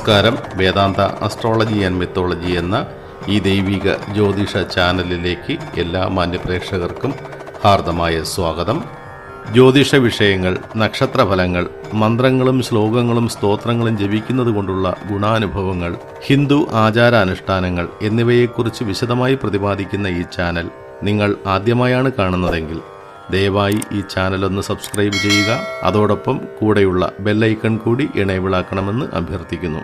നമസ്കാരം. വേദാന്ത astrology and mythology എന്ന ഈ ദൈവിക ജ്യോതിഷ ചാനലിലേക്ക് എല്ലാ മാന്യപ്രേക്ഷകർക്കും ഹാർദമായ സ്വാഗതം. ജ്യോതിഷ വിഷയങ്ങൾ നക്ഷത്രഫലങ്ങൾ മന്ത്രങ്ങളും ശ്ലോകങ്ങളും സ്തോത്രങ്ങളും ജപിക്കുന്നത് കൊണ്ടുള്ള ഗുണാനുഭവങ്ങൾ ഹിന്ദു ആചാരാനുഷ്ഠാനങ്ങൾ എന്നിവയെക്കുറിച്ച് വിശദമായി പ്രതിപാദിക്കുന്ന ഈ ചാനൽ നിങ്ങൾ ആദ്യമായാണ് കാണുന്നതെങ്കിൽ ദയവായി ഈ ചാനൽ ഒന്ന് സബ്സ്ക്രൈബ് ചെയ്യുക. അതോടൊപ്പം കൂടെയുള്ള ബെല്ലൈക്കൺ കൂടി ഇണയവിളാക്കണമെന്ന് അഭ്യർത്ഥിക്കുന്നു.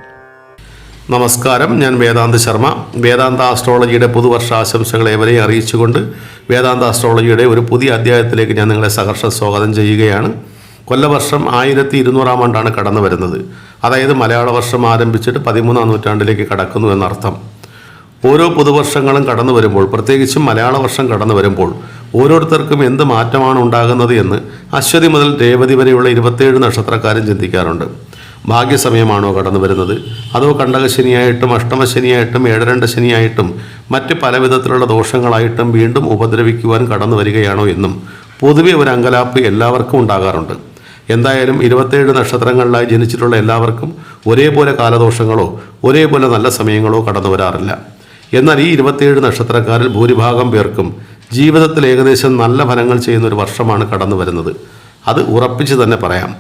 നമസ്കാരം. ഞാൻ വേദാന്ത ശർമ്മ. വേദാന്ത ആസ്ട്രോളജിയുടെ പുതുവർഷ ആശംസകൾ ഏവരെയും അറിയിച്ചുകൊണ്ട് വേദാന്ത ആസ്ട്രോളജിയുടെ ഒരു പുതിയ അധ്യായത്തിലേക്ക് ഞാൻ നിങ്ങളെ സഹർഷ സ്വാഗതം ചെയ്യുകയാണ്. കൊല്ലവർഷം ആയിരത്തി ഇരുന്നൂറാം ആണ്ടാണ് കടന്നു വരുന്നത് അതായത് മലയാള വർഷം ആരംഭിച്ചിട്ട് പതിമൂന്നാം നൂറ്റാണ്ടിലേക്ക് കടക്കുന്നു എന്നർത്ഥം. ഓരോ പുതുവർഷങ്ങളും കടന്നു വരുമ്പോൾ പ്രത്യേകിച്ചും മലയാള വർഷം കടന്നു വരുമ്പോൾ ഓരോരുത്തർക്കും എന്ത് മാറ്റമാണ് ഉണ്ടാകുന്നത് എന്ന് അശ്വതി മുതൽ രേവതി വരെയുള്ള ഇരുപത്തേഴ് നക്ഷത്രക്കാരും ചിന്തിക്കാറുണ്ട്. ഭാഗ്യസമയമാണോ കടന്നു വരുന്നത്? അതോ കണ്ടകശനിയായിട്ടും അഷ്ടമശനിയായിട്ടും ഏഴരണ്ട ശനിയായിട്ടും മറ്റ് പല വിധത്തിലുള്ള ദോഷങ്ങളായിട്ടും വീണ്ടും ഉപദ്രവിക്കുവാൻ കടന്നു വരികയാണോ എന്നും പൊതുവെ ഒരു അങ്കലാപ്പ് എല്ലാവർക്കും ഉണ്ടാകാറുണ്ട്. എന്തായാലും ഇരുപത്തേഴ് നക്ഷത്രങ്ങളിലായി ജനിച്ചിട്ടുള്ള എല്ലാവർക്കും ഒരേപോലെ കാലദോഷങ്ങളോ ഒരേപോലെ നല്ല സമയങ്ങളോ കടന്നു വരാറില്ല. എന്നാൽ ഈ ഇരുപത്തിയേഴ് നക്ഷത്രക്കാരിൽ ഭൂരിഭാഗം പേർക്കും ജീവിതത്തിൽ ഏകദേശം നല്ല ഫലങ്ങൾ ചെയ്യുന്ന ഒരു വർഷമാണ് കടന്നു വരുന്നത്. അത് ഉറപ്പിച്ച് തന്നെ പറയാം.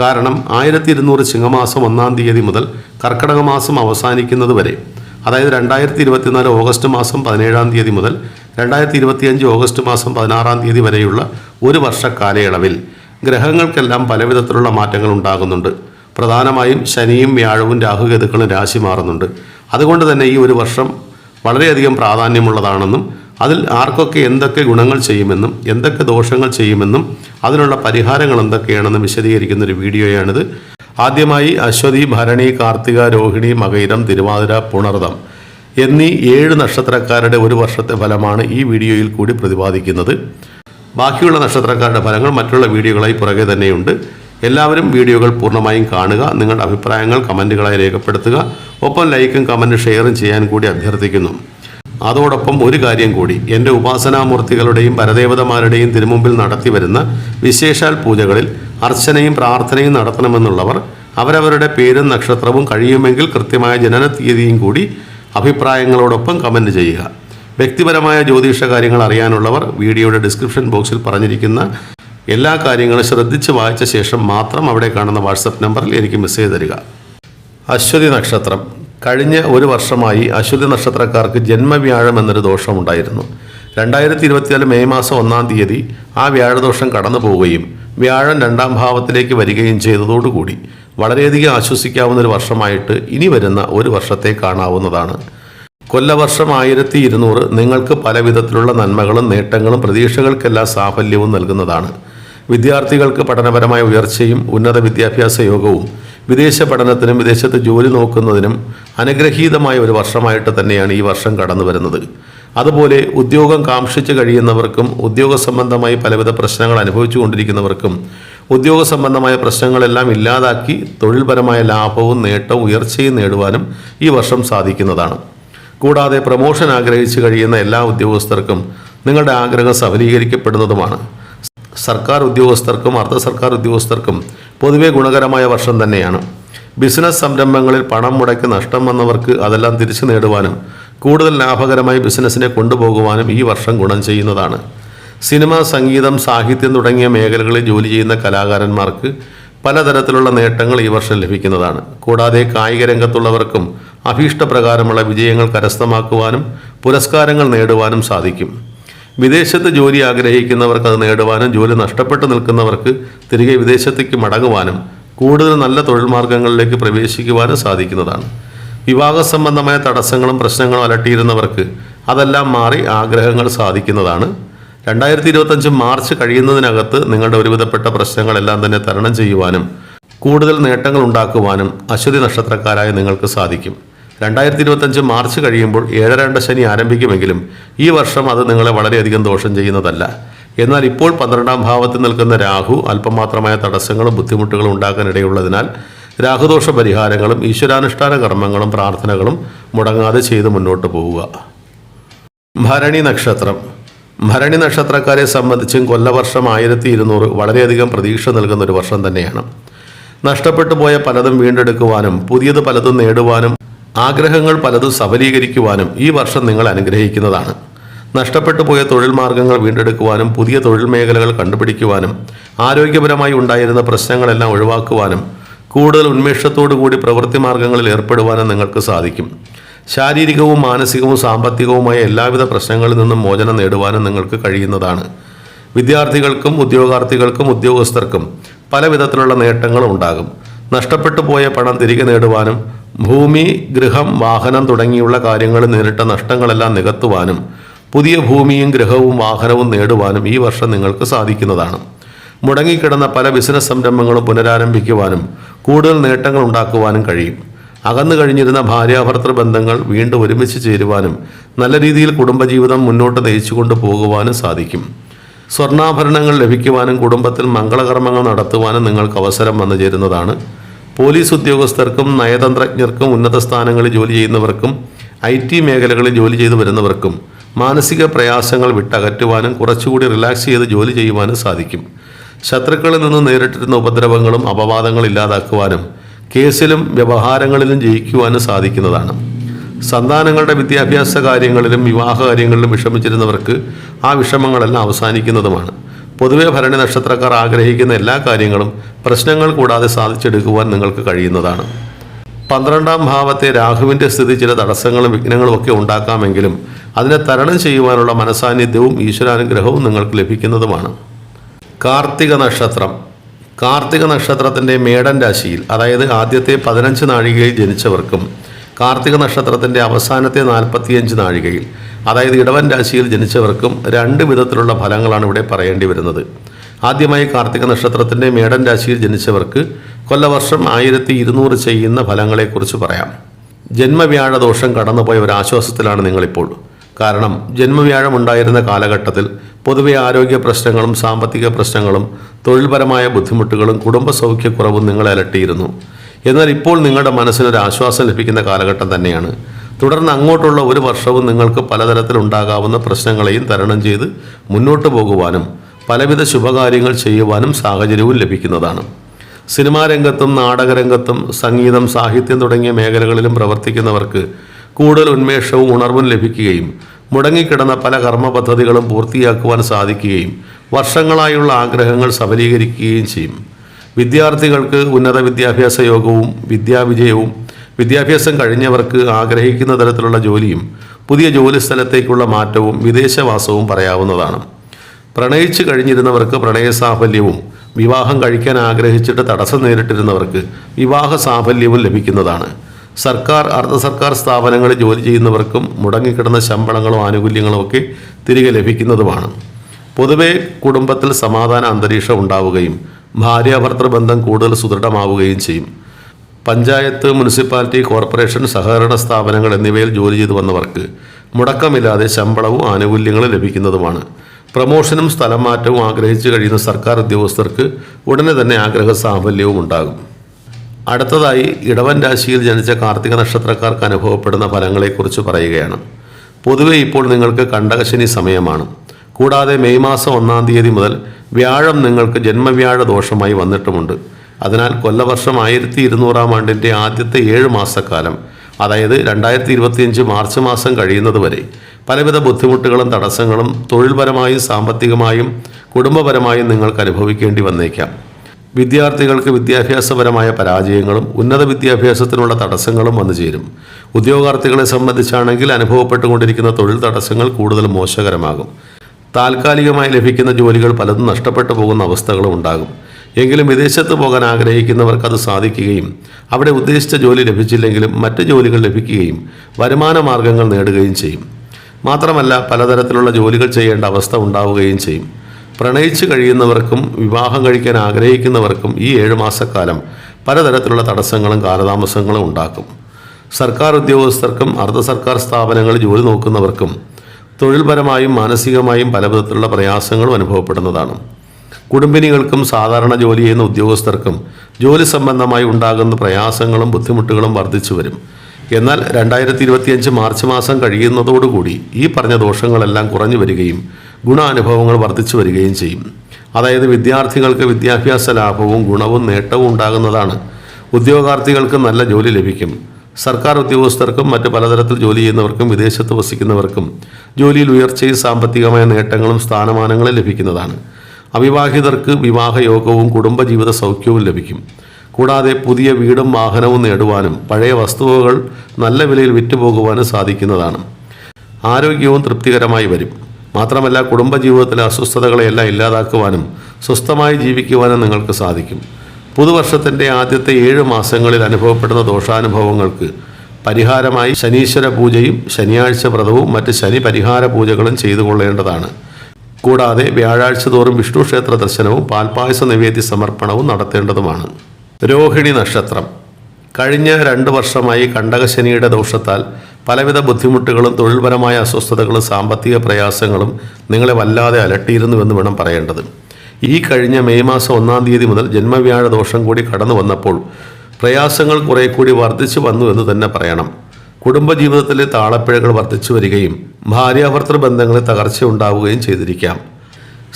കാരണം ആയിരത്തി ഇരുന്നൂറ് ചിങ്ങമാസം ഒന്നാം തീയതി മുതൽ കർക്കടക മാസം അവസാനിക്കുന്നത് വരെ അതായത് രണ്ടായിരത്തി ഇരുപത്തിനാല് ഓഗസ്റ്റ് മാസം പതിനേഴാം തീയതി മുതൽ രണ്ടായിരത്തി ഇരുപത്തിയഞ്ച് ഓഗസ്റ്റ് മാസം പതിനാറാം തീയതി വരെയുള്ള ഒരു വർഷ കാലയളവിൽ ഗ്രഹങ്ങൾക്കെല്ലാം പലവിധത്തിലുള്ള മാറ്റങ്ങൾ ഉണ്ടാകുന്നുണ്ട്. പ്രധാനമായും ശനിയും വ്യാഴവും രാഹുകേതുക്കളും രാശി മാറുന്നുണ്ട്. അതുകൊണ്ട് തന്നെ ഈ ഒരു വർഷം വളരെയധികം പ്രാധാന്യമുള്ളതാണെന്നും അതിൽ ആർക്കൊക്കെ എന്തൊക്കെ ഗുണങ്ങൾ ചെയ്യുമെന്നും എന്തൊക്കെ ദോഷങ്ങൾ ചെയ്യുമെന്നും അതിനുള്ള പരിഹാരങ്ങൾ എന്തൊക്കെയാണെന്നും വിശദീകരിക്കുന്ന ഒരു വീഡിയോയാണിത്. ആദ്യമായി അശ്വതി ഭരണി കാർത്തിക രോഹിണി മകൈരം തിരുവാതിര പുണർതം എന്നീ ഏഴ് നക്ഷത്രക്കാരുടെ ഒരു വർഷത്തെ ഫലമാണ് ഈ വീഡിയോയിൽ കൂടി പ്രതിപാദിക്കുന്നത്. ബാക്കിയുള്ള നക്ഷത്രക്കാരുടെ ഫലങ്ങൾ മറ്റുള്ള വീഡിയോകളായി പുറകെ തന്നെയുണ്ട്. എല്ലാവരും വീഡിയോകൾ പൂർണമായും കാണുക നിങ്ങളുടെ അഭിപ്രായങ്ങൾ കമന്റുകളായി രേഖപ്പെടുത്തുക. ഒപ്പം ലൈക്കും കമന്റും ഷെയറും ചെയ്യാൻ കൂടി അഭ്യർത്ഥിക്കുന്നു. അതോടൊപ്പം ഒരു കാര്യം കൂടി എന്റെ ഉപാസനാമൂർത്തികളുടെയും പരദേവതമാരുടെയും തിരുമുമ്പിൽ നടത്തി വരുന്ന വിശേഷാൽ പൂജകളിൽ അർച്ചനയും പ്രാർത്ഥനയും നടത്തണമെന്നുള്ളവർ അവരവരുടെ പേരും നക്ഷത്രവും കഴിയുമെങ്കിൽ കൃത്യമായ ജനന തീയതിയും കൂടി അഭിപ്രായങ്ങളോടൊപ്പം കമന്റ് ചെയ്യുക. വ്യക്തിപരമായ ജ്യോതിഷ കാര്യങ്ങൾ അറിയാനുള്ളവർ വീഡിയോയുടെ ഡിസ്ക്രിപ്ഷൻ ബോക്സിൽ പറഞ്ഞിരിക്കുന്ന എല്ലാ കാര്യങ്ങളും ശ്രദ്ധിച്ച് വായിച്ച ശേഷം മാത്രം അവിടെ കാണുന്ന വാട്സപ്പ് നമ്പറിൽ എനിക്ക് മെസ്സേജ് തരിക. അശ്വതി നക്ഷത്രം. കഴിഞ്ഞ ഒരു വർഷമായി അശ്വതി നക്ഷത്രക്കാർക്ക് ജന്മവ്യാഴം എന്നൊരു ദോഷമുണ്ടായിരുന്നു രണ്ടായിരത്തി ഇരുപത്തിനാല് മെയ് മാസം ഒന്നാം തീയതി ആ വ്യാഴദോഷം കടന്നു പോവുകയും വ്യാഴം രണ്ടാം ഭാവത്തിലേക്ക് വരികയും ചെയ്തതോടുകൂടി വളരെയധികം ആശ്വസിക്കാവുന്ന ഒരു വർഷമായിട്ട് ഇനി വരുന്ന ഒരു വർഷത്തെ കാണാവുന്നതാണ്. കൊല്ലവർഷം ആയിരത്തി ഇരുന്നൂറ് നിങ്ങൾക്ക് പല വിധത്തിലുള്ള നന്മകളും നേട്ടങ്ങളും പ്രതീക്ഷകൾക്കെല്ലാം സാഫല്യവും നൽകുന്നതാണ്. വിദ്യാർത്ഥികൾക്ക് പഠനപരമായ ഉയർച്ചയും ഉന്നത വിദ്യാഭ്യാസ യോഗവും വിദേശ പഠനത്തിനും വിദേശത്ത് ജോലി നോക്കുന്നതിനും അനുഗ്രഹീതമായ ഒരു വർഷമായിട്ട് തന്നെയാണ് ഈ വർഷം കടന്നു വരുന്നത്. അതുപോലെ ഉദ്യോഗം കാക്ഷിച്ച് കഴിയുന്നവർക്കും ഉദ്യോഗ സംബന്ധമായി പലവിധ പ്രശ്നങ്ങൾ അനുഭവിച്ചു കൊണ്ടിരിക്കുന്നവർക്കും ഉദ്യോഗ സംബന്ധമായ പ്രശ്നങ്ങളെല്ലാം ഇല്ലാതാക്കി തൊഴിൽപരമായ ലാഭവും നേട്ടവും ഉയർച്ചയും നേടുവാനും ഈ വർഷം സാധിക്കുന്നതാണ്. കൂടാതെ പ്രമോഷൻ ആഗ്രഹിച്ചു കഴിയുന്ന എല്ലാ ഉദ്യോഗസ്ഥർക്കും നിങ്ങളുടെ ആഗ്രഹം സഫലീകരിക്കപ്പെടുന്നതുമാണ്. സർക്കാർ ഉദ്യോഗസ്ഥർക്കും അർദ്ധ സർക്കാർ ഉദ്യോഗസ്ഥർക്കും പൊതുവെ ഗുണകരമായ വർഷം തന്നെയാണ്. ബിസിനസ് സംരംഭങ്ങളിൽ പണം മുടക്കി നഷ്ടം വന്നവർക്ക് അതെല്ലാം തിരിച്ചു നേടുവാനും കൂടുതൽ ലാഭകരമായി ബിസിനസ്സിനെ കൊണ്ടുപോകുവാനും ഈ വർഷം ഗുണം ചെയ്യുന്നതാണ്. സിനിമ സംഗീതം സാഹിത്യം തുടങ്ങിയ മേഖലകളിൽ ജോലി ചെയ്യുന്ന കലാകാരന്മാർക്ക് പലതരത്തിലുള്ള നേട്ടങ്ങൾ ഈ വർഷം ലഭിക്കുന്നതാണ്. കൂടാതെ കായിക രംഗത്തുള്ളവർക്കും അഭീഷ്ടപ്രകാരമുള്ള വിജയങ്ങൾ കരസ്ഥമാക്കുവാനും പുരസ്കാരങ്ങൾ നേടുവാനും സാധിക്കും. വിദേശത്ത് ജോലി ആഗ്രഹിക്കുന്നവർക്ക് അത് നേടുവാനും ജോലി നഷ്ടപ്പെട്ടു നിൽക്കുന്നവർക്ക് തിരികെ വിദേശത്തേക്ക് മടങ്ങുവാനും കൂടുതൽ നല്ല തൊഴിൽ മാർഗങ്ങളിലേക്ക് പ്രവേശിക്കുവാനും സാധിക്കുന്നതാണ്. വിവാഹ സംബന്ധമായ തടസ്സങ്ങളും പ്രശ്നങ്ങളും അലട്ടിയിരുന്നവർക്ക് അതെല്ലാം മാറി ആഗ്രഹങ്ങൾ സാധിക്കുന്നതാണ്. രണ്ടായിരത്തി ഇരുപത്തഞ്ച് മാർച്ച് കഴിയുന്നതിനകത്ത് നിങ്ങളുടെ ഒരുവിധപ്പെട്ട പ്രശ്നങ്ങളെല്ലാം തന്നെ തരണം ചെയ്യുവാനും കൂടുതൽ നേട്ടങ്ങൾ ഉണ്ടാക്കുവാനും അശ്വതി നക്ഷത്രക്കാരായ നിങ്ങൾക്ക് സാധിക്കും. രണ്ടായിരത്തി ഇരുപത്തഞ്ച് മാർച്ച് കഴിയുമ്പോൾ ഏഴരണ്ട ശനി ആരംഭിക്കുമെങ്കിലും ഈ വർഷം അത് നിങ്ങളെ വളരെയധികം ദോഷം ചെയ്യുന്നതല്ല. എന്നാൽ ഇപ്പോൾ പന്ത്രണ്ടാം ഭാവത്തിൽ നിൽക്കുന്ന രാഹു അല്പമാത്രമായ തടസ്സങ്ങളും ബുദ്ധിമുട്ടുകളും ഉണ്ടാക്കാനിടയുള്ളതിനാൽ രാഹുദോഷ പരിഹാരങ്ങളും ഈശ്വരാനുഷ്ഠാന കർമ്മങ്ങളും പ്രാർത്ഥനകളും മുടങ്ങാതെ ചെയ്ത് മുന്നോട്ട് പോവുക. ഭരണി നക്ഷത്രം. ഭരണി നക്ഷത്രക്കാരെ സംബന്ധിച്ചും കൊല്ലവർഷം ആയിരത്തി ഇരുന്നൂറ് വളരെയധികം പ്രതീക്ഷ നൽകുന്ന ഒരു വർഷം തന്നെയാണ്. നഷ്ടപ്പെട്ടു പോയ പലതും വീണ്ടെടുക്കുവാനും പുതിയത് പലതും നേടുവാനും ആഗ്രഹങ്ങൾ പലതും സഫലീകരിക്കുവാനും ഈ വർഷം നിങ്ങൾ അനുഗ്രഹിക്കുന്നതാണ്. നഷ്ടപ്പെട്ടു പോയ തൊഴിൽ മാർഗങ്ങൾ വീണ്ടെടുക്കുവാനും പുതിയ തൊഴിൽ മേഖലകൾ കണ്ടുപിടിക്കുവാനും ആരോഗ്യപരമായി ഉണ്ടായിരുന്ന പ്രശ്നങ്ങളെല്ലാം ഒഴിവാക്കുവാനും കൂടുതൽ ഉന്മേഷത്തോടു കൂടി പ്രവൃത്തി മാർഗങ്ങളിൽ ഏർപ്പെടുവാനും നിങ്ങൾക്ക് സാധിക്കും. ശാരീരികവും മാനസികവും സാമ്പത്തികവുമായ എല്ലാവിധ പ്രശ്നങ്ങളിൽ നിന്നും മോചനം നേടുവാനും നിങ്ങൾക്ക് കഴിയുന്നതാണ്. വിദ്യാർത്ഥികൾക്കും ഉദ്യോഗാർത്ഥികൾക്കും ഉദ്യോഗസ്ഥർക്കും പല നേട്ടങ്ങളും ഉണ്ടാകും. നഷ്ടപ്പെട്ടു പോയ പണം തിരികെ നേടുവാനും ഭൂമി ഗൃഹം വാഹനം തുടങ്ങിയുള്ള കാര്യങ്ങളിൽ നേരിട്ട നഷ്ടങ്ങളെല്ലാം നികത്തുവാനും പുതിയ ഭൂമിയും ഗൃഹവും വാഹനവും നേടുവാനും ഈ വർഷം നിങ്ങൾക്ക് സാധിക്കുന്നതാണ്. മുടങ്ങിക്കിടന്ന പല ബിസിനസ് സംരംഭങ്ങളും പുനരാരംഭിക്കുവാനും കൂടുതൽ നേട്ടങ്ങൾ ഉണ്ടാക്കുവാനും കഴിയും. അകന്നു കഴിഞ്ഞിരുന്ന ഭാര്യാഭർത്തൃ ബന്ധങ്ങൾ വീണ്ടും ഒരുമിച്ച് ചേരുവാനും നല്ല രീതിയിൽ കുടുംബജീവിതം മുന്നോട്ട് നയിച്ചു പോകുവാനും സാധിക്കും. സ്വർണാഭരണങ്ങൾ ലഭിക്കുവാനും കുടുംബത്തിൽ മംഗളകർമ്മങ്ങൾ നടത്തുവാനും നിങ്ങൾക്ക് അവസരം വന്നു ചേരുന്നതാണ്. പോലീസ് ഉദ്യോഗസ്ഥർക്കും നയതന്ത്രജ്ഞർക്കും ഉന്നത സ്ഥാനങ്ങളിൽ ജോലി ചെയ്യുന്നവർക്കും ഐ ടി മേഖലകളിൽ ജോലി ചെയ്തു വരുന്നവർക്കും മാനസിക പ്രയാസങ്ങൾ വിട്ടകറ്റുവാനും കുറച്ചുകൂടി റിലാക്സ് ചെയ്ത് ജോലി ചെയ്യുവാനും സാധിക്കും. ശത്രുക്കളിൽ നിന്ന് നേരിട്ടിരുന്ന ഉപദ്രവങ്ങളും അപവാദങ്ങളും ഇല്ലാതാക്കുവാനും കേസിലും വ്യവഹാരങ്ങളിലും ജയിക്കുവാനും സാധിക്കുന്നതാണ്. സന്താനങ്ങളുടെ വിദ്യാഭ്യാസ കാര്യങ്ങളിലും വിവാഹ കാര്യങ്ങളിലും വിഷമിച്ചിരുന്നവർക്ക് ആ വിഷമങ്ങളെല്ലാം അവസാനിക്കുന്നതുമാണ്. പൊതുവെ ഭരണി നക്ഷത്രക്കാർ ആഗ്രഹിക്കുന്ന എല്ലാ കാര്യങ്ങളും പ്രശ്നങ്ങൾ കൂടാതെ സാധിച്ചെടുക്കുവാൻ നിങ്ങൾക്ക് കഴിയുന്നതാണ്. പന്ത്രണ്ടാം ഭാവത്തെ രാഹുവിന്റെ സ്ഥിതി ചില തടസ്സങ്ങളും വിഘ്നങ്ങളും ഒക്കെ ഉണ്ടാക്കാമെങ്കിലും അതിനെ തരണം ചെയ്യുവാനുള്ള മനസാന്നിധ്യവും ഈശ്വരാനുഗ്രഹവും നിങ്ങൾക്ക് ലഭിക്കുന്നതുമാണ്. കാർത്തിക നക്ഷത്രം. കാർത്തിക നക്ഷത്രത്തിന്റെ മേടൻ രാശിയിൽ അതായത് ആദ്യത്തെ പതിനഞ്ച് നാഴികയിൽ ജനിച്ചവർക്കും കാർത്തിക നക്ഷത്രത്തിന്റെ അവസാനത്തെ നാൽപ്പത്തിയഞ്ച് നാഴികയിൽ അതായത് ഇടവൻ രാശിയിൽ ജനിച്ചവർക്കും രണ്ട് വിധത്തിലുള്ള ഫലങ്ങളാണ് ഇവിടെ പറയേണ്ടി വരുന്നത്. ആദ്യമായി കാർത്തിക നക്ഷത്രത്തിന്റെ മേടൻ രാശിയിൽ ജനിച്ചവർക്ക് കൊല്ലവർഷം ആയിരത്തി ഇരുന്നൂറ് ചെയ്യുന്ന ഫലങ്ങളെക്കുറിച്ച് പറയാം. ജന്മവ്യാഴ ദോഷം കടന്നുപോയ ഒരു ആശ്വാസത്തിലാണ് നിങ്ങളിപ്പോൾ. കാരണം ജന്മവ്യാഴം ഉണ്ടായിരുന്ന കാലഘട്ടത്തിൽ പൊതുവെ ആരോഗ്യ പ്രശ്നങ്ങളും സാമ്പത്തിക പ്രശ്നങ്ങളും തൊഴിൽപരമായ ബുദ്ധിമുട്ടുകളും കുടുംബ സൗഖ്യക്കുറവും നിങ്ങളെ അലട്ടിയിരുന്നു. എന്നാൽ ഇപ്പോൾ നിങ്ങളുടെ മനസ്സിനൊരു ആശ്വാസം ലഭിക്കുന്ന കാലഘട്ടം തന്നെയാണ്. തുടർന്ന് അങ്ങോട്ടുള്ള ഒരു വർഷവും നിങ്ങൾക്ക് പലതരത്തിലുണ്ടാകാവുന്ന പ്രശ്നങ്ങളെയും തരണം ചെയ്ത് മുന്നോട്ട് പോകുവാനും പലവിധ ശുഭകാര്യങ്ങൾ ചെയ്യുവാനും സാഹചര്യവും ലഭിക്കുന്നതാണ്. സിനിമാ രംഗത്തും നാടകരംഗത്തും സംഗീതം സാഹിത്യം തുടങ്ങിയ മേഖലകളിലും പ്രവർത്തിക്കുന്നവർക്ക് കൂടുതൽ ഉന്മേഷവും ഉണർവും ലഭിക്കുകയും മുടങ്ങിക്കിടന്ന പല കർമ്മ പദ്ധതികളും പൂർത്തിയാക്കുവാൻ സാധിക്കുകയും വർഷങ്ങളായുള്ള ആഗ്രഹങ്ങൾ സഫലീകരിക്കുകയും ചെയ്യും. വിദ്യാർത്ഥികൾക്ക് ഉന്നത വിദ്യാഭ്യാസ യോഗവും വിദ്യാവിജയവും വിദ്യാഭ്യാസം കഴിഞ്ഞവർക്ക് ആഗ്രഹിക്കുന്ന തരത്തിലുള്ള ജോലിയും പുതിയ ജോലി സ്ഥലത്തേക്കുള്ള മാറ്റവും വിദേശവാസവും പറയാവുന്നതാണ്. പ്രണയിച്ചു കഴിഞ്ഞിരുന്നവർക്ക് പ്രണയ സാഫല്യവും വിവാഹം കഴിക്കാൻ ആഗ്രഹിച്ചിട്ട് തടസ്സം നേരിട്ടിരുന്നവർക്ക് വിവാഹ സാഫല്യവും ലഭിക്കുന്നതാണ്. സർക്കാർ അർദ്ധ സർക്കാർ സ്ഥാപനങ്ങളിൽ ജോലി ചെയ്യുന്നവർക്കും മുടങ്ങിക്കിടന്ന ശമ്പളങ്ങളും ആനുകൂല്യങ്ങളും ഒക്കെ തിരികെ ലഭിക്കുന്നതുമാണ്. പൊതുവെ കുടുംബത്തിൽ സമാധാന അന്തരീക്ഷം ഉണ്ടാവുകയും ഭാര്യാഭർത്തൃ ബന്ധം കൂടുതൽ സുദൃഢമാവുകയും ചെയ്യും. പഞ്ചായത്ത് മുനിസിപ്പാലിറ്റി കോർപ്പറേഷൻ സഹകരണ സ്ഥാപനങ്ങൾ എന്നിവയിൽ ജോലി ചെയ്തു വന്നവർക്ക് മുടക്കമില്ലാതെ ശമ്പളവും ആനുകൂല്യങ്ങളും ലഭിക്കുന്നതുമാണ്. പ്രമോഷനും സ്ഥലം മാറ്റവും ആഗ്രഹിച്ചു കഴിയുന്ന സർക്കാർ ഉദ്യോഗസ്ഥർക്ക് ഉടനെ തന്നെ ആഗ്രഹ സാഫല്യവും ഉണ്ടാകും. അടുത്തതായി ഇടവൻ രാശിയിൽ ജനിച്ച കാർത്തിക നക്ഷത്രക്കാർക്ക് അനുഭവപ്പെടുന്ന ഫലങ്ങളെക്കുറിച്ച് പറയുകയാണ്. പൊതുവെ ഇപ്പോൾ നിങ്ങൾക്ക് കണ്ടകശനി സമയമാണ്. കൂടാതെ മെയ് മാസം ഒന്നാം തീയതി മുതൽ വ്യാഴം നിങ്ങൾക്ക് ജന്മവ്യാഴ ദോഷമായി വന്നിട്ടുമുണ്ട്. അതിനാൽ കൊല്ലവർഷം ആയിരത്തി ഇരുന്നൂറാം ആണ്ടിന്റെ ആദ്യത്തെ ഏഴ് മാസക്കാലം അതായത് രണ്ടായിരത്തി ഇരുപത്തിയഞ്ച് മാർച്ച് മാസം കഴിയുന്നത് വരെ പലവിധ ബുദ്ധിമുട്ടുകളും തടസ്സങ്ങളും തൊഴിൽപരമായും സാമ്പത്തികമായും കുടുംബപരമായും നിങ്ങൾക്ക് അനുഭവിക്കേണ്ടി വന്നേക്കാം. വിദ്യാർത്ഥികൾക്ക് വിദ്യാഭ്യാസപരമായ പരാജയങ്ങളും ഉന്നത വിദ്യാഭ്യാസത്തിനുള്ള തടസ്സങ്ങളും വന്നു ചേരും. ഉദ്യോഗാർത്ഥികളെ സംബന്ധിച്ചാണെങ്കിൽ അനുഭവപ്പെട്ടുകൊണ്ടിരിക്കുന്ന തൊഴിൽ തടസ്സങ്ങൾ കൂടുതൽ മോശകരമാകും. താൽക്കാലികമായി ലഭിക്കുന്ന ജോലികൾ പലതും നഷ്ടപ്പെട്ടു പോകുന്ന അവസ്ഥകളും ഉണ്ടാകും. എങ്കിലും വിദേശത്ത് പോകാൻ ആഗ്രഹിക്കുന്നവർക്ക് അത് സാധിക്കുകയും അവിടെ ഉദ്ദേശിച്ച ജോലി ലഭിച്ചില്ലെങ്കിലും മറ്റ് ജോലികൾ ലഭിക്കുകയും വരുമാന മാർഗങ്ങൾ നേടുകയും ചെയ്യും. മാത്രമല്ല പലതരത്തിലുള്ള ജോലികൾ ചെയ്യേണ്ട അവസ്ഥ ഉണ്ടാവുകയും ചെയ്യും. പ്രണയിച്ചു കഴിയുന്നവർക്കും വിവാഹം കഴിക്കാൻ ആഗ്രഹിക്കുന്നവർക്കും ഈ ഏഴ് മാസക്കാലം പലതരത്തിലുള്ള തടസ്സങ്ങളും കാലതാമസങ്ങളും ഉണ്ടാക്കും. സർക്കാർ ഉദ്യോഗസ്ഥർക്കും അർദ്ധ സർക്കാർ സ്ഥാപനങ്ങളിൽ ജോലി നോക്കുന്നവർക്കും തൊഴിൽപരമായും മാനസികമായും പല വിധത്തിലുള്ള പ്രയാസങ്ങളും അനുഭവപ്പെടുന്നതാണ്. കുടുംബിനികൾക്കും സാധാരണ ജോലി ചെയ്യുന്ന ഉദ്യോഗസ്ഥർക്കും ജോലി സംബന്ധമായി ഉണ്ടാകുന്ന പ്രയാസങ്ങളും ബുദ്ധിമുട്ടുകളും വർദ്ധിച്ചു വരും. എന്നാൽ രണ്ടായിരത്തി ഇരുപത്തിയഞ്ച് മാർച്ച് മാസം കഴിയുന്നതോടുകൂടി ഈ പറഞ്ഞ ദോഷങ്ങളെല്ലാം കുറഞ്ഞു വരികയും ഗുണാനുഭവങ്ങൾ വർദ്ധിച്ചു വരികയും ചെയ്യും. അതായത് വിദ്യാർത്ഥികൾക്ക് വിദ്യാഭ്യാസ ലാഭവും ഗുണവും നേട്ടവും ഉണ്ടാകുന്നതാണ്. ഉദ്യോഗാർത്ഥികൾക്ക് നല്ല ജോലി ലഭിക്കും. സർക്കാർ ഉദ്യോഗസ്ഥർക്കും മറ്റ് പലതരത്തിൽ ജോലി ചെയ്യുന്നവർക്കും വിദേശത്ത് വസിക്കുന്നവർക്കും ജോലിയിൽ ഉയർച്ചയും സാമ്പത്തികമായ നേട്ടങ്ങളും സ്ഥാനമാനങ്ങളും ലഭിക്കുന്നതാണ്. അവിവാഹിതർക്ക് വിവാഹയോഗവും കുടുംബജീവിത സൗഖ്യവും ലഭിക്കും. കൂടാതെ പുതിയ വീടും വാഹനവും നേടുവാനും പഴയ വസ്തുവകൾ നല്ല വിലയിൽ വിറ്റുപോകുവാനും സാധിക്കുന്നതാണ്. ആരോഗ്യവും തൃപ്തികരമായി വരും. മാത്രമല്ല കുടുംബജീവിതത്തിലെ അസ്വസ്ഥതകളെയെല്ലാം ഇല്ലാതാക്കുവാനും സ്വസ്ഥമായി ജീവിക്കുവാനും നിങ്ങൾക്ക് സാധിക്കും. പുതുവർഷത്തിന്റെ ആദ്യത്തെ ഏഴ് മാസങ്ങളിൽ അനുഭവപ്പെടുന്ന ദോഷാനുഭവങ്ങൾക്ക് പരിഹാരമായി ശനീശ്വര പൂജയും ശനിയാഴ്ച വ്രതവും മറ്റ് ശനി പരിഹാര പൂജകളും ചെയ്തു കൊള്ളേണ്ടതാണ് കൂടാതെ വ്യാഴാഴ്ച തോറും വിഷ്ണു ക്ഷേത്ര ദർശനവും പാൽപായസ നിവേദ്യ സമർപ്പണവും നടത്തേണ്ടതുമാണ്. രോഹിണി നക്ഷത്രം. കഴിഞ്ഞ രണ്ട് വർഷമായി കണ്ടകശനിയുടെ ദോഷത്താൽ പലവിധ ബുദ്ധിമുട്ടുകളും തൊഴിൽപരമായ അസ്വസ്ഥതകളും സാമ്പത്തിക പ്രയാസങ്ങളും നിങ്ങളെ വല്ലാതെ അലട്ടിയിരുന്നുവെന്ന് വേണം പറയേണ്ടത്. ഈ കഴിഞ്ഞ മെയ് മാസം ഒന്നാം തീയതി മുതൽ ജന്മവ്യാഴ ദോഷം കൂടി കടന്നു വന്നപ്പോൾ പ്രയാസങ്ങൾ കുറെ കൂടി വർദ്ധിച്ചു വന്നു എന്ന് തന്നെ പറയണം. കുടുംബജീവിതത്തിലെ താളപ്പിഴകൾ വർദ്ധിച്ചു വരികയും ഭാര്യാഭർത്തൃ ബന്ധങ്ങളിൽ തകർച്ചയുണ്ടാവുകയും ചെയ്തിരിക്കാം.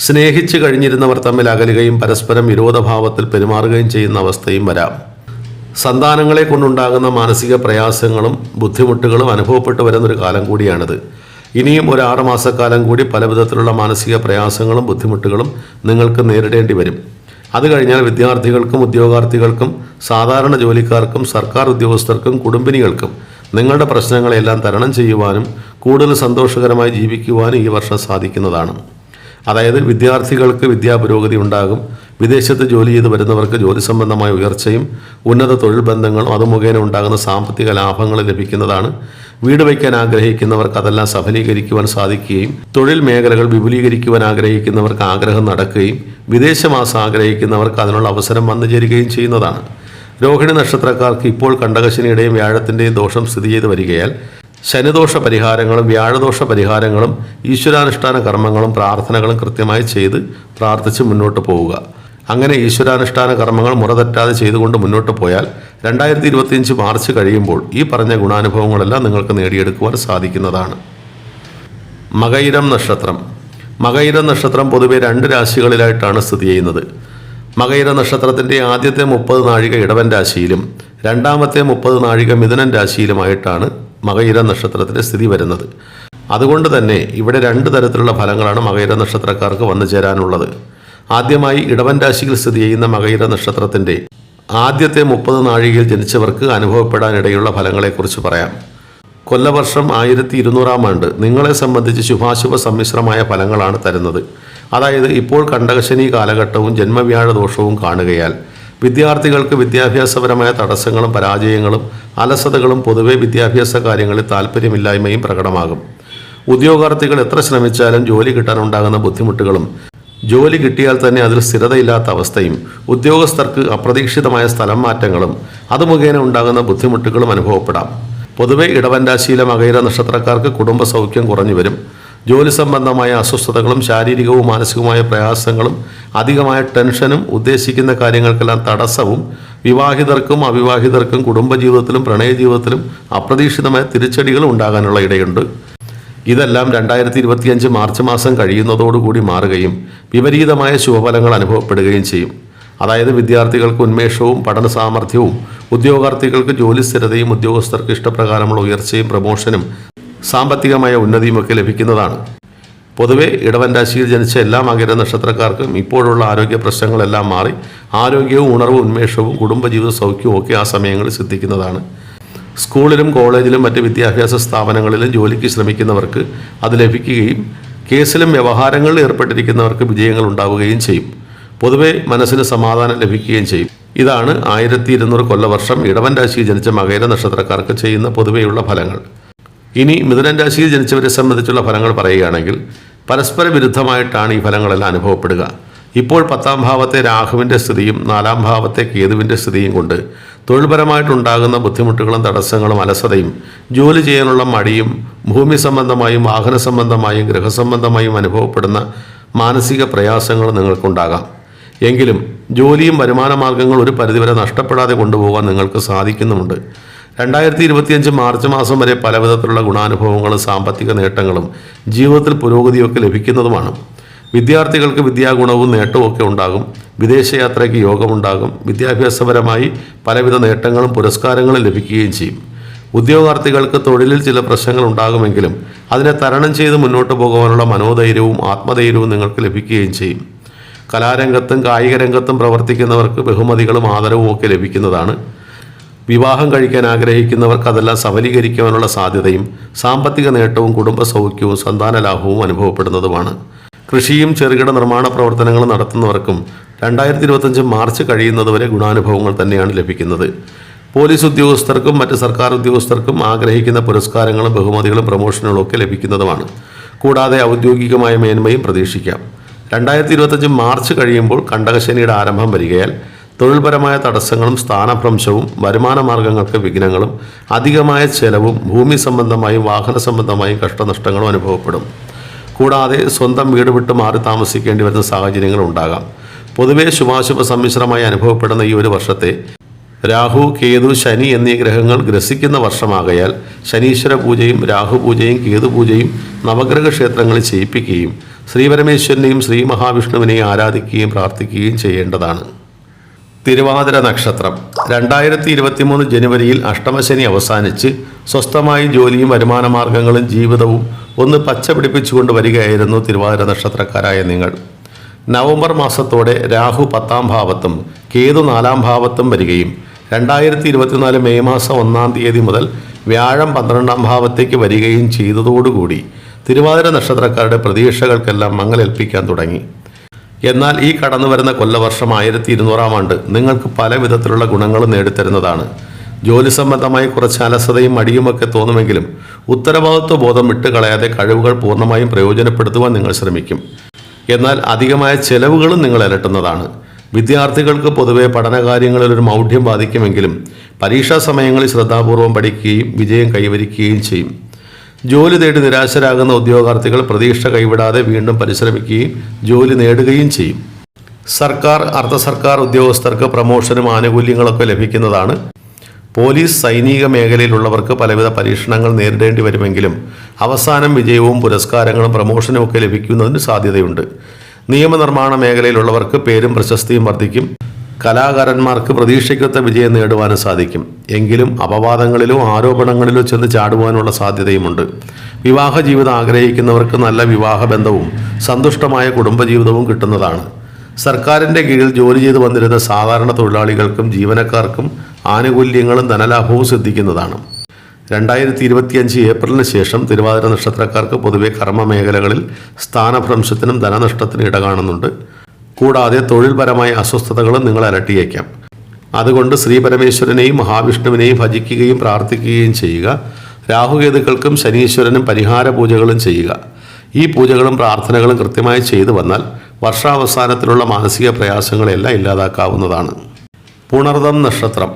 സ്നേഹിച്ചു കഴിഞ്ഞിരുന്നവർ തമ്മിൽ അകലുകയും പരസ്പരം വിരോധഭാവത്തിൽ പെരുമാറുകയും ചെയ്യുന്ന അവസ്ഥയും വരാം. സന്താനങ്ങളെ കൊണ്ടുണ്ടാകുന്ന മാനസിക പ്രയാസങ്ങളും ബുദ്ധിമുട്ടുകളും അനുഭവപ്പെട്ടു വരുന്നൊരു കാലം കൂടിയാണിത്. ഇനിയും ഒരു ആറ് മാസക്കാലം കൂടി പല വിധത്തിലുള്ള മാനസിക പ്രയാസങ്ങളും ബുദ്ധിമുട്ടുകളും നിങ്ങൾക്ക് നേരിടേണ്ടി വരും. അത് കഴിഞ്ഞാൽ വിദ്യാർത്ഥികൾക്കും ഉദ്യോഗാർത്ഥികൾക്കും സാധാരണ ജോലിക്കാർക്കും സർക്കാർ ഉദ്യോഗസ്ഥർക്കും കുടുംബിനികൾക്കും നിങ്ങളുടെ പ്രശ്നങ്ങളെല്ലാം തരണം ചെയ്യുവാനും കൂടുതൽ സന്തോഷകരമായി ജീവിക്കുവാനും ഈ വർഷം സാധിക്കുന്നതാണ്. അതായത് വിദ്യാർത്ഥികൾക്ക് വിദ്യാപുരോഗതി ഉണ്ടാകും വിദേശത്ത് ജോലി ചെയ്ത് വരുന്നവർക്ക് ജോലി സംബന്ധമായ ഉയർച്ചയും ഉന്നത തൊഴിൽ ബന്ധങ്ങളും അത് മുഖേന ഉണ്ടാകുന്ന സാമ്പത്തിക ലാഭങ്ങൾ ലഭിക്കുന്നതാണ്. വീട് വയ്ക്കാൻ ആഗ്രഹിക്കുന്നവർക്ക് അതെല്ലാം സഫലീകരിക്കുവാൻ സാധിക്കുകയും തൊഴിൽ മേഖലകൾ വിപുലീകരിക്കുവാൻ ആഗ്രഹിക്കുന്നവർക്ക് ആഗ്രഹം നടക്കുകയും വിദേശമാസം ആഗ്രഹിക്കുന്നവർക്ക് അതിനുള്ള അവസരം വന്നു ചേരുകയും ചെയ്യുന്നതാണ്. രോഹിണി നക്ഷത്രക്കാർക്ക് ഇപ്പോൾ കണ്ടകശനിയുടെയും വ്യാഴത്തിന്റെയും ദോഷം സ്ഥിതി ചെയ്ത് വരികയാൽ ശനിദോഷ പരിഹാരങ്ങളും വ്യാഴദോഷ പരിഹാരങ്ങളും ഈശ്വരാനുഷ്ഠാന കർമ്മങ്ങളും പ്രാർത്ഥനകളും കൃത്യമായി ചെയ്ത് പ്രാർത്ഥിച്ച് മുന്നോട്ട് പോവുക. അങ്ങനെ ഈശ്വരാനുഷ്ഠാന കർമ്മങ്ങൾ മുറതെറ്റാതെ ചെയ്തുകൊണ്ട് മുന്നോട്ട് പോയാൽ രണ്ടായിരത്തി ഇരുപത്തിയഞ്ച് മാർച്ച് കഴിയുമ്പോൾ ഈ പറഞ്ഞ ഗുണാനുഭവങ്ങളെല്ലാം നിങ്ങൾക്ക് നേടിയെടുക്കുവാൻ സാധിക്കുന്നതാണ്. മകയിരം നക്ഷത്രം. മകയിരം നക്ഷത്രം പൊതുവെ രണ്ട് രാശികളിലായിട്ടാണ് സ്ഥിതി ചെയ്യുന്നത്. മകയിര നക്ഷത്രത്തിന്റെ ആദ്യത്തെ മുപ്പത് നാഴിക ഇടവൻ രാശിയിലും രണ്ടാമത്തെ മുപ്പത് നാഴിക മിഥുനൻ രാശിയിലുമായിട്ടാണ് മകയിര നക്ഷത്രത്തിന്റെ സ്ഥിതി വരുന്നത്. അതുകൊണ്ട് തന്നെ ഇവിടെ രണ്ട് തരത്തിലുള്ള ഫലങ്ങളാണ് മകയിര നക്ഷത്രക്കാർക്ക് വന്നു ചേരാനുള്ളത്. ആദ്യമായി ഇടവൻ രാശിയിൽ സ്ഥിതി ചെയ്യുന്ന മകയിര നക്ഷത്രത്തിന്റെ ആദ്യത്തെ മുപ്പത് നാഴികയിൽ ജനിച്ചവർക്ക് അനുഭവപ്പെടാനിടയുള്ള ഫലങ്ങളെക്കുറിച്ച് പറയാം. കൊല്ലവർഷം ആയിരത്തി ഇരുന്നൂറാം ആണ്ട് നിങ്ങളെ സംബന്ധിച്ച് ശുഭാശുഭ സമ്മിശ്രമായ ഫലങ്ങളാണ് തരുന്നത്. അതായത് ഇപ്പോൾ കണ്ടകശനി കാലഘട്ടവും ജന്മവ്യാഴ ദോഷവും കാണുകയാൽ വിദ്യാർത്ഥികൾക്ക് വിദ്യാഭ്യാസപരമായ തടസ്സങ്ങളും പരാജയങ്ങളും അലസതകളും പൊതുവെ വിദ്യാഭ്യാസ കാര്യങ്ങളിൽ താല്പര്യമില്ലായ്മയും പ്രകടമാകും. ഉദ്യോഗാർത്ഥികൾ എത്ര ശ്രമിച്ചാലും ജോലി കിട്ടാനുണ്ടാകുന്ന ബുദ്ധിമുട്ടുകളും ജോലി കിട്ടിയാൽ തന്നെ അതിൽ സ്ഥിരതയില്ലാത്ത അവസ്ഥയും ഉദ്യോഗസ്ഥർക്ക് അപ്രതീക്ഷിതമായ സ്ഥലം മാറ്റങ്ങളും അത് മുഖേന ഉണ്ടാകുന്ന ബുദ്ധിമുട്ടുകളും അനുഭവപ്പെടാം. പൊതുവെ ഇടവൻ രാശിയിലെ മകയിര നക്ഷത്രക്കാർക്ക് കുടുംബ സൗഖ്യം കുറഞ്ഞു വരും. ജോലി സംബന്ധമായ അസ്വസ്ഥതകളും ശാരീരികവും മാനസികവുമായ പ്രയാസങ്ങളും അധികമായ ടെൻഷനും ഉദ്ദേശിക്കുന്ന കാര്യങ്ങൾക്കെല്ലാം തടസ്സവും വിവാഹിതർക്കും അവിവാഹിതർക്കും കുടുംബജീവിതത്തിലും പ്രണയജീവിതത്തിലും അപ്രതീക്ഷിതമായ തിരിച്ചടികൾ ഉണ്ടാകാനുള്ള ഇടയുണ്ട്. ഇതെല്ലാം രണ്ടായിരത്തി ഇരുപത്തിയഞ്ച് മാർച്ച് മാസം കഴിയുന്നതോടുകൂടി മാറുകയും വിപരീതമായ ശുഭഫലങ്ങൾ അനുഭവപ്പെടുകയും ചെയ്യും. അതായത് വിദ്യാർത്ഥികൾക്ക് ഉന്മേഷവും പഠന സാമർഥ്യവും ഉദ്യോഗാർത്ഥികൾക്ക് ജോലി സ്ഥിരതയും ഉദ്യോഗസ്ഥർക്ക് ഇഷ്ടപ്രകാരമുള്ള ഉയർച്ചയും പ്രമോഷനും സാമ്പത്തികമായ ഉന്നതിയും ഒക്കെ ലഭിക്കുന്നതാണ്. പൊതുവെ ഇടവൻ രാശിയിൽ ജനിച്ച എല്ലാ മകര നക്ഷത്രക്കാർക്കും ഇപ്പോഴുള്ള ആരോഗ്യ പ്രശ്നങ്ങളെല്ലാം മാറി ആരോഗ്യവും ഉണർവും ഉന്മേഷവും കുടുംബജീവിത സൗഖ്യവും ഒക്കെ ആ സമയങ്ങളിൽ സിദ്ധിക്കുന്നതാണ്. സ്കൂളിലും കോളേജിലും മറ്റ് വിദ്യാഭ്യാസ സ്ഥാപനങ്ങളിലും ജോലിക്ക് ശ്രമിക്കുന്നവർക്ക് അത് ലഭിക്കുകയും കേസിലും വ്യവഹാരങ്ങളിൽ ഏർപ്പെട്ടിരിക്കുന്നവർക്ക് വിജയങ്ങൾ ഉണ്ടാവുകയും ചെയ്യും. പൊതുവെ മനസ്സിന് സമാധാനം ലഭിക്കുകയും ചെയ്യും. ഇതാണ് ആയിരത്തി ഇരുന്നൂറ് കൊല്ലവർഷം ഇടവൻ രാശിയിൽ ജനിച്ച മകര നക്ഷത്രക്കാർക്ക് ചെയ്യുന്ന പൊതുവെയുള്ള ഫലങ്ങൾ. ഇനി മിഥുനൻ രാശിയിൽ ജനിച്ചവരെ സംബന്ധിച്ചുള്ള ഫലങ്ങൾ പറയുകയാണെങ്കിൽ പരസ്പര വിരുദ്ധമായിട്ടാണ് ഈ ഫലങ്ങളെല്ലാം അനുഭവപ്പെടുക. ഇപ്പോൾ പത്താം ഭാവത്തെ രാഹുവിന്റെ സ്ഥിതിയും നാലാം ഭാവത്തെ കേതുവിന്റെ സ്ഥിതിയും കൊണ്ട് തൊഴിൽപരമായിട്ടുണ്ടാകുന്ന ബുദ്ധിമുട്ടുകളും തടസ്സങ്ങളും അലസതയും ജോലി ചെയ്യാനുള്ള മടിയും ഭൂമി സംബന്ധമായും വാഹന സംബന്ധമായും ഗൃഹസംബന്ധമായും അനുഭവപ്പെടുന്ന മാനസിക പ്രയാസങ്ങൾ നിങ്ങൾക്കുണ്ടാകാം. എങ്കിലും ജോലിയും വരുമാന മാർഗങ്ങൾ ഒരു പരിധിവരെ നഷ്ടപ്പെടാതെ കൊണ്ടുപോകാൻ നിങ്ങൾക്ക് സാധിക്കുന്നുമുണ്ട്. രണ്ടായിരത്തി ഇരുപത്തിയഞ്ച് മാർച്ച് മാസം വരെ പലവിധത്തിലുള്ള ഗുണാനുഭവങ്ങളും സാമ്പത്തിക നേട്ടങ്ങളും ജീവിതത്തിൽ പുരോഗതിയൊക്കെ ലഭിക്കുന്നതുമാണ്. വിദ്യാർത്ഥികൾക്ക് വിദ്യാഗുണവും നേട്ടവും ഒക്കെ ഉണ്ടാകും. വിദേശയാത്രയ്ക്ക് യോഗമുണ്ടാകും. വിദ്യാഭ്യാസപരമായി പലവിധ നേട്ടങ്ങളും പുരസ്കാരങ്ങളും ലഭിക്കുകയും ചെയ്യും. ഉദ്യോഗാർത്ഥികൾക്ക് തൊഴിലിൽ ചില പ്രശ്നങ്ങൾ ഉണ്ടാകുമെങ്കിലും അതിനെ തരണം ചെയ്ത് മുന്നോട്ട് പോകാനുള്ള മനോധൈര്യവും ആത്മധൈര്യവും നിങ്ങൾക്ക് ലഭിക്കുകയും ചെയ്യും. കലാരംഗത്തും കായിക രംഗത്തും പ്രവർത്തിക്കുന്നവർക്ക് ബഹുമതികളും ആദരവും ഒക്കെ ലഭിക്കുന്നതാണ്. വിവാഹം കഴിക്കാൻ ആഗ്രഹിക്കുന്നവർക്ക് അതെല്ലാം സഫലീകരിക്കുവാനുള്ള സാധ്യതയും സാമ്പത്തിക നേട്ടവും കുടുംബ സൗഖ്യവും സന്താന ലാഭവും അനുഭവപ്പെടുന്നതുമാണ്. കൃഷിയും ചെറുകിട നിർമ്മാണ പ്രവർത്തനങ്ങളും നടത്തുന്നവർക്കും രണ്ടായിരത്തി ഇരുപത്തഞ്ച് മാർച്ച് കഴിയുന്നതുവരെ ഗുണാനുഭവങ്ങൾ തന്നെയാണ് ലഭിക്കുന്നത്. പോലീസ് ഉദ്യോഗസ്ഥർക്കും മറ്റ് സർക്കാർ ഉദ്യോഗസ്ഥർക്കും ആഗ്രഹിക്കുന്ന പുരസ്കാരങ്ങളും ബഹുമതികളും പ്രമോഷനുകളും ഒക്കെ ലഭിക്കുന്നതുമാണ്. കൂടാതെ ഔദ്യോഗികമായ മേന്മയും പ്രതീക്ഷിക്കാം. രണ്ടായിരത്തി ഇരുപത്തഞ്ച് മാർച്ച് കഴിയുമ്പോൾ കണ്ടകശനിയുടെ ആരംഭം വരികയാൽ തൊഴിൽപരമായ തടസ്സങ്ങളും സ്ഥാനഭ്രംശവും വരുമാന മാർഗങ്ങൾക്ക് വിഘ്നങ്ങളും അധികമായ ചെലവും ഭൂമി സംബന്ധമായും വാഹന സംബന്ധമായും കഷ്ടനഷ്ടങ്ങളും അനുഭവപ്പെടും. കൂടാതെ സ്വന്തം വീട് വിട്ട് മാറി താമസിക്കേണ്ടി വരുന്ന സാഹചര്യങ്ങൾ ഉണ്ടാകാം. പൊതുവെ ശുഭാശുഭ സമ്മിശ്രമായി അനുഭവപ്പെടുന്ന ഈ ഒരു വർഷത്തെ രാഹു കേതു ശനി എന്നീ ഗ്രഹങ്ങൾ ഗ്രസിക്കുന്ന വർഷമാകയാൽ ശനീശ്വര പൂജയും രാഹു പൂജയും കേതു പൂജയും നവഗ്രഹ ക്ഷേത്രങ്ങളിൽ ചെയ്യിപ്പിക്കുകയും ശ്രീപരമേശ്വരനെയും ശ്രീ മഹാവിഷ്ണുവിനെയും ആരാധിക്കുകയും പ്രാർത്ഥിക്കുകയും ചെയ്യേണ്ടതാണ്. തിരുവാതിര നക്ഷത്രം. രണ്ടായിരത്തി ഇരുപത്തിമൂന്ന് ജനുവരിയിൽ അഷ്ടമശനി അവസാനിച്ച് സ്വസ്ഥമായി ജോലിയും വരുമാന മാർഗങ്ങളും ജീവിതവും ഒന്ന് പച്ച പിടിപ്പിച്ചുകൊണ്ട് വരികയായിരുന്നു തിരുവാതിര നക്ഷത്രക്കാരായ നിങ്ങൾ. നവംബർ മാസത്തോടെ രാഹു പത്താം ഭാവത്തും കേതു നാലാം ഭാവത്തും വരികയും രണ്ടായിരത്തി ഇരുപത്തിനാല് മെയ് മാസം ഒന്നാം തീയതി മുതൽ വ്യാഴം പന്ത്രണ്ടാം ഭാവത്തേക്ക് വരികയും ചെയ്തതോടുകൂടി തിരുവാതിര നക്ഷത്രക്കാരുടെ പ്രതീക്ഷകൾക്കെല്ലാം മങ്ങലേൽപ്പിക്കാൻ തുടങ്ങി. എന്നാൽ ഈ കടന്നു വരുന്ന കൊല്ലവർഷം ആയിരത്തി ഇരുന്നൂറാം ആണ്ട് നിങ്ങൾക്ക് പല വിധത്തിലുള്ള ഗുണങ്ങളും നേടിത്തരുന്നതാണ്. ജോലി സംബന്ധമായി കുറച്ച് അലസതയും മടിയുമൊക്കെ തോന്നുമെങ്കിലും ഉത്തരവാദിത്വ ബോധം വിട്ടുകളയാതെ കഴിവുകൾ പൂർണമായും പ്രയോജനപ്പെടുത്തുവാൻ നിങ്ങൾ ശ്രമിക്കും. എന്നാൽ അധികമായ ചെലവുകളും നിങ്ങൾ അലട്ടുന്നതാണ്. വിദ്യാർത്ഥികൾക്ക് പൊതുവെ പഠനകാര്യങ്ങളിൽ ഒരു മൗഢ്യം ബാധിക്കുമെങ്കിലും പരീക്ഷാ സമയങ്ങളിൽ ശ്രദ്ധാപൂർവം പഠിക്കുകയും വിജയം കൈവരിക്കുകയും ചെയ്യും. ജോലി തേടി നിരാശരാകുന്ന ഉദ്യോഗാർത്ഥികൾ പ്രതീക്ഷ കൈവിടാതെ വീണ്ടും പരിശ്രമിക്കുകയും ജോലി നേടുകയും ചെയ്യും. സർക്കാർ അർദ്ധ സർക്കാർ ഉദ്യോഗസ്ഥർക്ക് പ്രമോഷനും ആനുകൂല്യങ്ങളൊക്കെ ലഭിക്കുന്നതാണ്. പോലീസ് സൈനിക മേഖലയിലുള്ളവർക്ക് പലവിധ പരീക്ഷണങ്ങൾ നേരിടേണ്ടി വരുമെങ്കിലും അവസാനം വിജയവും പുരസ്കാരങ്ങളും പ്രമോഷനും ഒക്കെ ലഭിക്കുന്നതിന് സാധ്യതയുണ്ട്. നിയമനിർമ്മാണ മേഖലയിലുള്ളവർക്ക് പേരും പ്രശസ്തിയും വർദ്ധിക്കും. കലാകാരന്മാർക്ക് പ്രതീക്ഷിക്കാത്ത വിജയം നേടുവാനും സാധിക്കും. എങ്കിലും അപവാദങ്ങളിലോ ആരോപണങ്ങളിലോ ചെന്ന് ചാടുവാനുള്ള സാധ്യതയുമുണ്ട്. വിവാഹ ജീവിതം ആഗ്രഹിക്കുന്നവർക്ക് നല്ല വിവാഹ ബന്ധവും സന്തുഷ്ടമായ കുടുംബജീവിതവും കിട്ടുന്നതാണ്. സർക്കാരിന്റെ കീഴിൽ ജോലി ചെയ്തു വന്നിരുന്ന സാധാരണ തൊഴിലാളികൾക്കും ജീവനക്കാർക്കും ആനുകൂല്യങ്ങളും ധനലാഭവും സിദ്ധിക്കുന്നതാണ്. രണ്ടായിരത്തി ഇരുപത്തിയഞ്ച് ഏപ്രിലിന് ശേഷം തിരുവാതിര നക്ഷത്രക്കാർക്ക് പൊതുവെ കർമ്മ മേഖലകളിൽ സ്ഥാനഭ്രംശത്തിനും ധനനഷ്ടത്തിനും ഇടകാണുന്നുണ്ട്. കൂടാതെ തൊഴിൽപരമായ അസ്വസ്ഥതകളും നിങ്ങൾ അലട്ടിയേക്കാം. അതുകൊണ്ട് ശ്രീ പരമേശ്വരനെയും മഹാവിഷ്ണുവിനെയും ഭജിക്കുകയും പ്രാർത്ഥിക്കുകയും ചെയ്യുക. രാഹുകേതുക്കൾക്കും ശനീശ്വരനും പരിഹാര പൂജകളും ചെയ്യുക. ഈ പൂജകളും പ്രാർത്ഥനകളും കൃത്യമായി ചെയ്തു വന്നാൽ വർഷാവസാനത്തിലുള്ള മാനസിക പ്രയാസങ്ങളെല്ലാം ഇല്ലാതാക്കാവുന്നതാണ്. പുണർദം നക്ഷത്രം.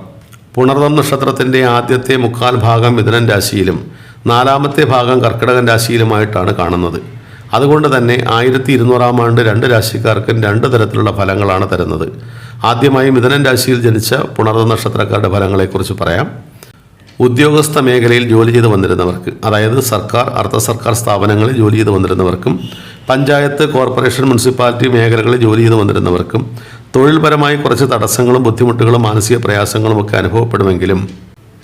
പുണർദം നക്ഷത്രത്തിന്റെ ആദ്യത്തെ മുക്കാൽ ഭാഗം മിഥുനൻ രാശിയിലും നാലാമത്തെ ഭാഗം കർക്കിടകൻ രാശിയിലുമായിട്ടാണ് കാണുന്നത്. അതുകൊണ്ട് തന്നെ ആയിരത്തി ഇരുന്നൂറാം ആണ്ട് രണ്ട് രാശിക്കാർക്കും രണ്ട് തരത്തിലുള്ള ഫലങ്ങളാണ് തരുന്നത്. ആദ്യമായി മിഥുനൻ രാശിയിൽ ജനിച്ച പുണർന്ന നക്ഷത്രക്കാരുടെ ഫലങ്ങളെക്കുറിച്ച് പറയാം. ഉദ്യോഗസ്ഥ മേഖലയിൽ ജോലി ചെയ്ത് വന്നിരുന്നവർക്ക് അതായത് സർക്കാർ അർദ്ധ സർക്കാർ സ്ഥാപനങ്ങളിൽ ജോലി ചെയ്ത് വന്നിരുന്നവർക്കും പഞ്ചായത്ത് കോർപ്പറേഷൻ മുനിസിപ്പാലിറ്റി മേഖലകളിൽ ജോലി ചെയ്ത് വന്നിരുന്നവർക്കും തൊഴിൽപരമായി കുറച്ച് തടസ്സങ്ങളും ബുദ്ധിമുട്ടുകളും മാനസിക പ്രയാസങ്ങളും ഒക്കെ അനുഭവപ്പെടുമെങ്കിലും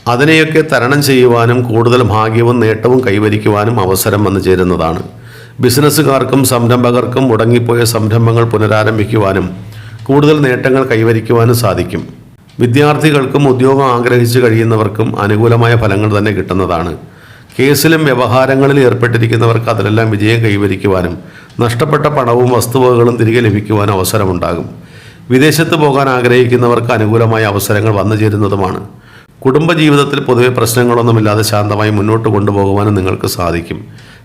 അതിനെയൊക്കെ തരണം ചെയ്യുവാനും കൂടുതൽ ഭാഗ്യവും നേട്ടവും കൈവരിക്കുവാനും അവസരം വന്നു ചേരുന്നതാണ്. ബിസിനസ്സുകാർക്കും സംരംഭകർക്കും മുടങ്ങിപ്പോയ സംരംഭങ്ങൾ പുനരാരംഭിക്കുവാനും കൂടുതൽ നേട്ടങ്ങൾ കൈവരിക്കുവാനും സാധിക്കും. വിദ്യാർത്ഥികൾക്കും ഉദ്യോഗം ആഗ്രഹിച്ചു കഴിയുന്നവർക്കും അനുകൂലമായ ഫലങ്ങൾ തന്നെ കിട്ടുന്നതാണ്. കേസിലും വ്യവഹാരങ്ങളിൽ ഏർപ്പെട്ടിരിക്കുന്നവർക്ക് അതിലെല്ലാം വിജയം കൈവരിക്കുവാനും നഷ്ടപ്പെട്ട പണവും വസ്തുവകകളും തിരികെ ലഭിക്കുവാനും അവസരമുണ്ടാകും. വിദേശത്ത് പോകാൻ ആഗ്രഹിക്കുന്നവർക്ക് അനുകൂലമായ അവസരങ്ങൾ വന്നു ചേരുന്നതുമാണ്. കുടുംബജീവിതത്തിൽ പൊതുവെ പ്രശ്നങ്ങളൊന്നുമില്ലാതെ ശാന്തമായി മുന്നോട്ട് കൊണ്ടുപോകുവാനും നിങ്ങൾക്ക് സാധിക്കും.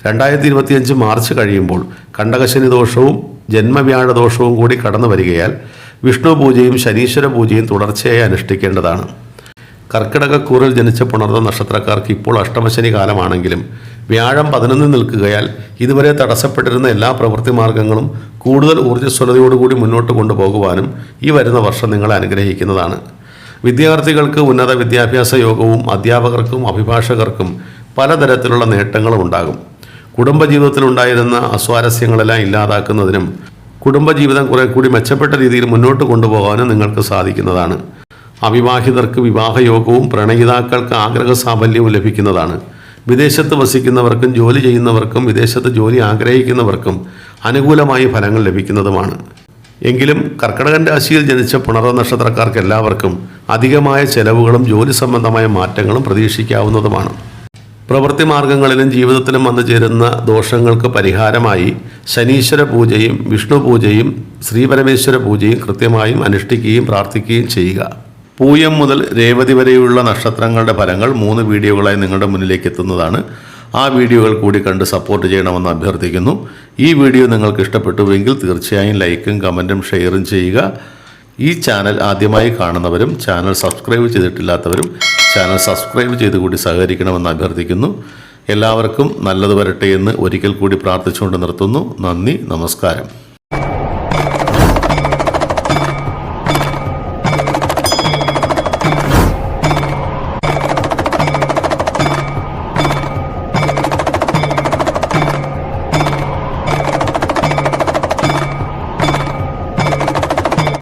രണ്ടായിരത്തി ഇരുപത്തിയഞ്ച് മാർച്ച് കഴിയുമ്പോൾ കണ്ടകശനി ദോഷവും ജന്മവ്യാഴ ദോഷവും കൂടി കടന്നു വരികയാൽ വിഷ്ണു പൂജയും ശനീശ്വര പൂജയും തുടർച്ചയായി അനുഷ്ഠിക്കേണ്ടതാണ്. കർക്കിടകക്കൂറിൽ ജനിച്ച പുണർന്ന നക്ഷത്രക്കാർക്ക് ഇപ്പോൾ അഷ്ടമശനി കാലമാണെങ്കിലും വ്യാഴം പതിനൊന്നിൽ നിൽക്കുകയാൽ ഇതുവരെ തടസ്സപ്പെട്ടിരുന്ന എല്ലാ പ്രവൃത്തി മാർഗങ്ങളും കൂടുതൽ ഊർജസ്വലതയോടുകൂടി മുന്നോട്ട് കൊണ്ടുപോകുവാനും ഈ വരുന്ന വർഷം നിങ്ങളെ അനുഗ്രഹിക്കുന്നതാണ്. വിദ്യാർത്ഥികൾക്ക് ഉന്നത വിദ്യാഭ്യാസ യോഗവും അധ്യാപകർക്കും അഭിഭാഷകർക്കും പലതരത്തിലുള്ള നേട്ടങ്ങളും ഉണ്ടാകും. കുടുംബജീവിതത്തിലുണ്ടായിരുന്ന അസ്വാരസ്യങ്ങളെല്ലാം ഇല്ലാതാക്കുന്നതിനും കുടുംബജീവിതം കുറെ കൂടി മെച്ചപ്പെട്ട രീതിയിൽ മുന്നോട്ട് കൊണ്ടുപോകാനും നിങ്ങൾക്ക് സാധിക്കുന്നതാണ്. അവിവാഹിതർക്ക് വിവാഹയോഗവും പ്രണയിതാക്കൾക്ക് ആഗ്രഹ സാഫല്യവും ലഭിക്കുന്നതാണ്. വിദേശത്ത് വസിക്കുന്നവർക്കും ജോലി ചെയ്യുന്നവർക്കും വിദേശത്ത് ജോലി ആഗ്രഹിക്കുന്നവർക്കും അനുകൂലമായി ഫലങ്ങൾ ലഭിക്കുന്നതുമാണ്. എങ്കിലും കർക്കടകൻ രാശിയിൽ ജനിച്ച പുണർവ നക്ഷത്രക്കാർക്ക് എല്ലാവർക്കും അധികമായ ചെലവുകളും ജോലി സംബന്ധമായ മാറ്റങ്ങളും പ്രതീക്ഷിക്കാവുന്നതുമാണ്. പ്രവൃത്തി മാർഗങ്ങളിലും ജീവിതത്തിലും വന്നു ചേരുന്ന ദോഷങ്ങൾക്ക് പരിഹാരമായി ശനീശ്വര പൂജയും വിഷ്ണു പൂജയും ശ്രീപരമേശ്വര പൂജയും കൃത്യമായും അനുഷ്ഠിക്കുകയും പ്രാർത്ഥിക്കുകയും ചെയ്യുക. പൂയം മുതൽ രേവതി വരെയുള്ള നക്ഷത്രങ്ങളുടെ ഫലങ്ങൾ മൂന്ന് വീഡിയോകളായി നിങ്ങളുടെ മുന്നിലേക്ക് എത്തുന്നതാണ്. ആ വീഡിയോകൾ കൂടി കണ്ട് സപ്പോർട്ട് ചെയ്യണമെന്ന് അഭ്യർത്ഥിക്കുന്നു. ഈ വീഡിയോ നിങ്ങൾക്ക് ഇഷ്ടപ്പെട്ടുവെങ്കിൽ തീർച്ചയായും ലൈക്കും കമന്റും ഷെയറും ചെയ്യുക. ഈ ചാനൽ ആദ്യമായി കാണുന്നവരും ചാനൽ സബ്സ്ക്രൈബ് ചെയ്തിട്ടില്ലാത്തവരും ചാനൽ സബ്സ്ക്രൈബ് ചെയ്ത് കൂടി സഹകരിക്കണമെന്ന് അഭ്യർത്ഥിക്കുന്നു. എല്ലാവർക്കും നല്ലത് വരട്ടെ എന്ന് ഒരിക്കൽ കൂടി പ്രാർത്ഥിച്ചുകൊണ്ട് നിർത്തുന്നു. നന്ദി നമസ്കാരം.